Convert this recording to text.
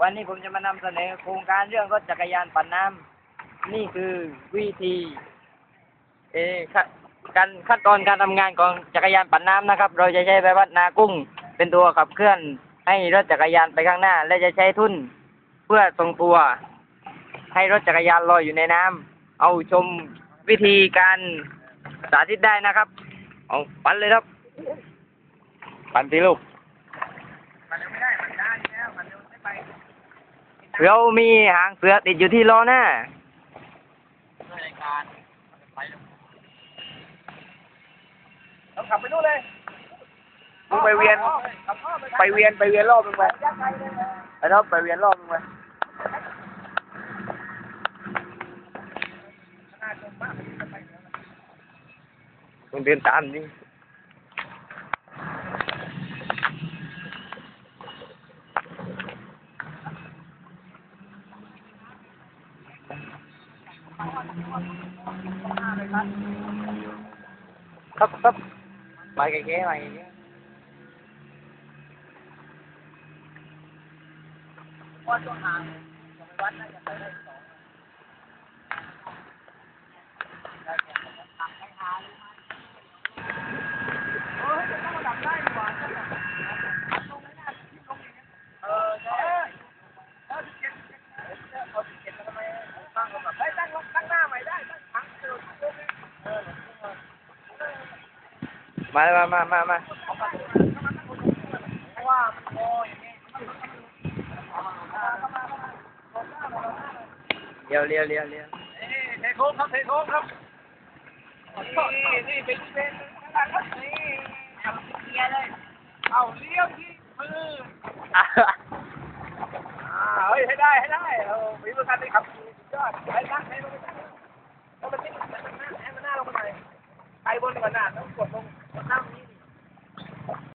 วันนี้ผมจะมานำเสนอโครงการเรื่องรถจักรยานปั่นน้ำนี่คือวิธี เอการขั้นตอนการทำงานของจักรยานปั่นน้ำนะครับ เราจะใช้ใบพัดนากุ้ง เป็นตัวขับเคลื่อนให้รถจักรยานไปข้างหน้า และจะใช้ทุ่นเพื่อทรงตัว ให้รถจักรยานลอยอยู่ในน้ำเอาชมวิธีการสาธิตได้นะครับ เอาปั่นเลยครับ ปั่นสิลูก เรามีหางเสือติดอยู่ที่ล้อหน้าขับไปนู่นเลยมึงไปเวียน ไปเวียน ไปเวียนรอบมึงไปไอ้ท็อปไปเวียนรอบมึงไปต้องเดินตามนี่ ครับครับไปแก่ๆไปแก่ มาเลยมามามามาเลี้ยวเลี้ยวเลี้ยวเลี้ยวเทโค้งครับเทโค้งครับ นี่นี่เป็นเป็นข้างหลังครับนี่เลียเลย เอาเลี้ยวที่มืออะอ่าเฮ้ยให้ได้ให้ได้เออมีประกันได้ขับขี่สุดยอดไปตั้งให้ลงไป ก่อนหน้าต้องกดลงกดหน้าตรงนี้